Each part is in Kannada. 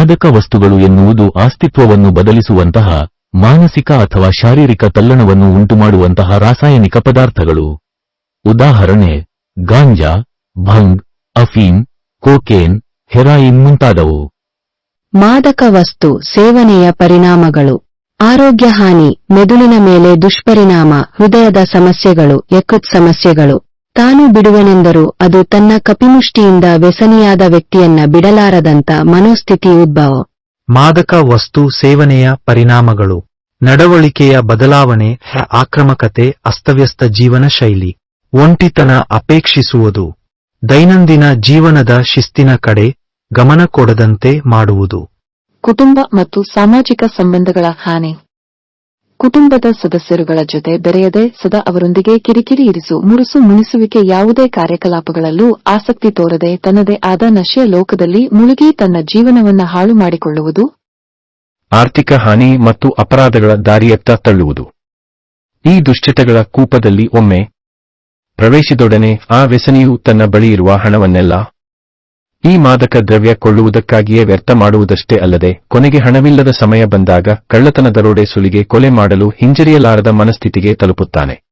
ಮಾದಕ ವಸ್ತುಗಳು ಎನ್ನುವುದು ಅಸ್ತಿತ್ವವನ್ನು ಬದಲಿಸುವಂತಹ ಮಾನಸಿಕ ಅಥವಾ ಶಾರೀರಿಕ ತಲ್ಲಣವನ್ನು ಉಂಟುಮಾಡುವಂತಹ ರಾಸಾಯನಿಕ ಪದಾರ್ಥಗಳು. ಉದಾಹರಣೆ, ಗಾಂಜಾ, ಭಂಗ್ ಅಫೀಮ್ ಕೋಕೇನ್, ಹೆರಾಯಿನ್ ಮುಂತಾದವು. ಮಾದಕ ವಸ್ತು ಸೇವನೆಯ ಪರಿಣಾಮಗಳು. ಆರೋಗ್ಯ ಹಾನಿ, ಮೆದುಳಿನ ಮೇಲೆ ದುಷ್ಪರಿಣಾಮ, ಹೃದಯದ ಸಮಸ್ಯೆಗಳು, ಯಕೃತ್ ಸಮಸ್ಯೆಗಳು. ತಾನು ಬಿಡುವನೆಂದರೂ ಅದು ತನ್ನ ಕಪಿಮುಷ್ಟಿಯಿಂದ ವ್ಯಸನಿಯಾದ ವ್ಯಕ್ತಿಯನ್ನ ಬಿಡಲಾರದಂತ ಮನೋಸ್ಥಿತಿ ಉದ್ಭವ. ಮಾದಕ ವಸ್ತು ಸೇವನೆಯ ಪರಿಣಾಮಗಳು. ನಡವಳಿಕೆಯ ಬದಲಾವಣೆ ಆಕ್ರಮಕತೆ ಅಸ್ತವ್ಯಸ್ತ ಜೀವನ ಶೈಲಿ. ಒಂಟಿತನ ಅಪೇಕ್ಷಿಸುವುದು. ದೈನಂದಿನ ಜೀವನದ ಶಿಸ್ತಿನ ಕಡೆ ಗಮನ ಕೊಡದಂತೆ ಮಾಡುವುದು. ಕುಟುಂಬ ಮತ್ತು ಸಾಮಾಜಿಕ ಸಂಬಂಧಗಳ ಹಾನಿ. ಕುಟುಂಬದ ಸದಸ್ಯರುಗಳ ಜೊತೆ ಬೆರೆಯದೆ ಸದಾ ಅವರೊಂದಿಗೆ ಕಿರಿಕಿರಿ ಇರಿಸು, ಮುರುಸು, ಮುನಿಸುವಿಕೆ ಯಾವುದೇ ಕಾರ್ಯಕಲಾಪಗಳಲ್ಲೂ ಆಸಕ್ತಿ ತೋರದೆ ತನ್ನದೇ ಆದ ನಶೆಯ ಲೋಕದಲ್ಲಿ ಮುಳುಗಿ ತನ್ನ ಜೀವನವನ್ನ ಹಾಳು ಮಾಡಿಕೊಳ್ಳುವುದು. ಆರ್ಥಿಕ ಹಾನಿ ಮತ್ತು ಅಪರಾಧಗಳ ದಾರಿಯತ್ತ ತಳ್ಳುವುದು. ಈ ದುಶ್ಚಟಗಳ ಕೂಪದಲ್ಲಿ ಒಮ್ಮೆ ಪ್ರವೇಶಿದೊಡನೆ ಆ ವ್ಯಸನಿಯು ತನ್ನ ಬಳಿಯಿರುವ ಹಣವನ್ನೆಲ್ಲ ಈ ಮಾದಕ ದ್ರವ್ಯ ಕೊಳ್ಳುವುದಕ್ಕಾಗಿಯೇ ವ್ಯರ್ಥ ಮಾಡುವುದಷ್ಟೇ ಅಲ್ಲದೆ ಕೊನೆಗೆ ಹಣವಿಲ್ಲದ ಸಮಯ ಬಂದಾಗ ಕಳ್ಳತನ ದರೋಡೆ ಸುಲಿಗೆ ಕೊಲೆ ಮಾಡಲು ಹಿಂಜರಿಯಲಾರದ ಮನಸ್ಥಿತಿಗೆ ತಲುಪುತ್ತಾನೆ.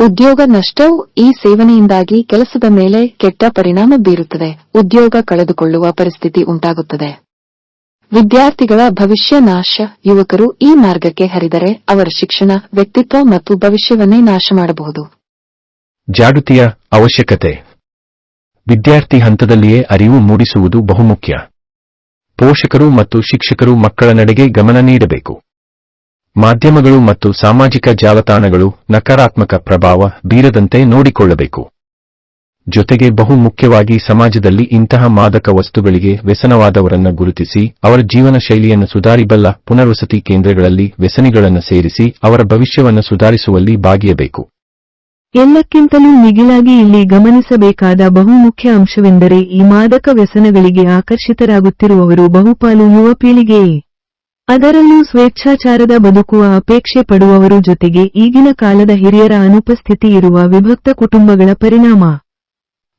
ಉದ್ಯೋಗ ನಷ್ಟವು ಈ ಸೇವನೆಯಿಂದಾಗಿ ಕೆಲಸದ ಮೇಲೆ ಕೆಟ್ಟ ಪರಿಣಾಮ ಬೀರುತ್ತದೆ. ಉದ್ಯೋಗ ಕಳೆದುಕೊಳ್ಳುವ ಪರಿಸ್ಥಿತಿ ಉಂಟಾಗುತ್ತದೆ. ವಿದ್ಯಾರ್ಥಿಗಳ ಭವಿಷ್ಯ ನಾಶ. ಯುವಕರು ಈ ಮಾರ್ಗಕ್ಕೆ ಹರಿದರೆ ಅವರ ಶಿಕ್ಷಣ ವ್ಯಕ್ತಿತ್ವ ಮತ್ತು ಭವಿಷ್ಯವನ್ನೇ ನಾಶ ಮಾಡಬಹುದು. ಜಾಗೃತಿಯ ಅವಶ್ಯಕತೆ. ವಿದ್ಯಾರ್ಥಿ ಹಂತದಲ್ಲಿಯೇ ಅರಿವು ಮೂಡಿಸುವುದು ಬಹುಮುಖ್ಯ. ಪೋಷಕರು ಮತ್ತು ಶಿಕ್ಷಕರು ಮಕ್ಕಳ ನಡೆಗೆ ಗಮನ ನೀಡಬೇಕು. ಮಾಧ್ಯಮಗಳು ಮತ್ತು ಸಾಮಾಜಿಕ ಜಾಲತಾಣಗಳು ನಕಾರಾತ್ಮಕ ಪ್ರಭಾವ ಬೀರದಂತೆ ನೋಡಿಕೊಳ್ಳಬೇಕು. ಜೊತೆಗೆ ಬಹು ಮುಖ್ಯವಾಗಿ ಸಮಾಜದಲ್ಲಿ ಇಂತಹ ಮಾದಕ ವಸ್ತುಗಳಿಗೆ ವ್ಯಸನವಾದವರನ್ನ ಗುರುತಿಸಿ, ಅವರ ಜೀವನ ಶೈಲಿಯನ್ನು ಸುಧಾರಿಬಲ್ಲ ಪುನರ್ವಸತಿ ಕೇಂದ್ರಗಳಲ್ಲಿ ವ್ಯಸನಿಗಳನ್ನು ಸೇರಿಸಿ, ಅವರ ಭವಿಷ್ಯವನ್ನು ಸುಧಾರಿಸುವಲ್ಲಿ ಭಾಗಿಯಬೇಕು. ಎಲ್ಲಕ್ಕಿಂತಲೂ ಮಿಗಿಲಾಗಿ ಇಲ್ಲಿ ಗಮನಿಸಬೇಕಾದ ಬಹುಮುಖ್ಯ ಅಂಶವೆಂದರೆ ಈ ಮಾದಕ ವ್ಯಸನಗಳಿಗೆ ಆಕರ್ಷಿತರಾಗುತ್ತಿರುವವರು ಬಹುಪಾಲು ಯುವ ಪೀಳಿಗೆಯೇ. ಅದರಲ್ಲೂ ಸ್ವೇಚ್ಛಾಚಾರದ ಬದುಕುವ ಅಪೇಕ್ಷೆ ಪಡುವವರು ಜೊತೆಗೆ ಈಗಿನ ಕಾಲದ ಹಿರಿಯರ ಅನುಪಸ್ಥಿತಿ ಇರುವ ವಿಭಕ್ತ ಕುಟುಂಬಗಳ ಪರಿಣಾಮ.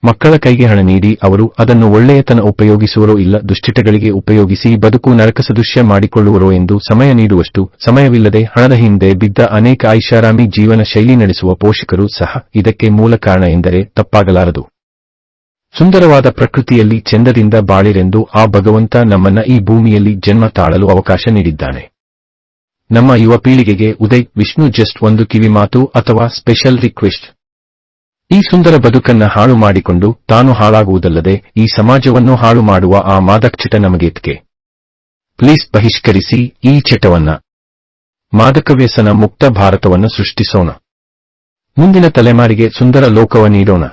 ಮಕ್ಕಳ ಕೈಗೆ ಹಣ ನೀಡಿ ಅವರು ಅದನ್ನು ಒಳ್ಳೆಯತನ ಉಪಯೋಗಿಸುವರೋ ಇಲ್ಲ ದುಶ್ಚಟಗಳಿಗೆ ಉಪಯೋಗಿಸಿ ಬದುಕು ನರಕಸದೃಶ್ಯ ಮಾಡಿಕೊಳ್ಳುವರೋ ಎಂದು ಸಮಯ ನೀಡುವಷ್ಟು ಸಮಯವಿಲ್ಲದೆ ಹಣದ ಹಿಂದೆ ಬಿದ್ದ ಅನೇಕ ಐಷಾರಾಮಿ ಜೀವನ ಶೈಲಿ ನಡೆಸುವ ಪೋಷಕರು ಸಹ ಇದಕ್ಕೆ ಮೂಲ ಕಾರಣ ಎಂದರೆ ತಪ್ಪಾಗಲಾರದು. ಸುಂದರವಾದ ಪ್ರಕೃತಿಯಲ್ಲಿ ಚೆಂದದಿಂದ ಬಾಳಿರೆಂದು ಆ ಭಗವಂತ ನಮ್ಮನ್ನ ಈ ಭೂಮಿಯಲ್ಲಿ ಜನ್ಮ ತಾಳಲು ಅವಕಾಶ ನೀಡಿದ್ದಾನೆ. ನಮ್ಮ ಯುವ ಪೀಳಿಗೆಗೆ ಉದಯ್, ವಿಷ್ಣು ಜಸ್ಟ್ ಒಂದು ಕಿವಿ ಮಾತು ಅಥವಾ ಸ್ಪೆಷಲ್ ರಿಕ್ವೆಸ್ಟ್ ಈ ಸುಂದರ ಬದುಕನ್ನ ಹಾಳು ಮಾಡಿಕೊಂಡು ತಾನು ಹಾಳಾಗುವುದಲ್ಲದೆ ಈ ಸಮಾಜವನ್ನು ಹಾಳು ಮಾಡುವ ಆ ಮಾದಕ ಚಟ ನಮಗೇತ್ಕೆ. ಪ್ಲೀಸ್ ಬಹಿಷ್ಕರಿಸಿ ಈ ಚಟವನ್ನ. ಮಾದಕ ವ್ಯಸನ ಮುಕ್ತ ಭಾರತವನ್ನು ಸೃಷ್ಟಿಸೋಣ. ಮುಂದಿನ ತಲೆಮಾರಿಗೆ ಸುಂದರ ಲೋಕವ ನೀಡೋಣ.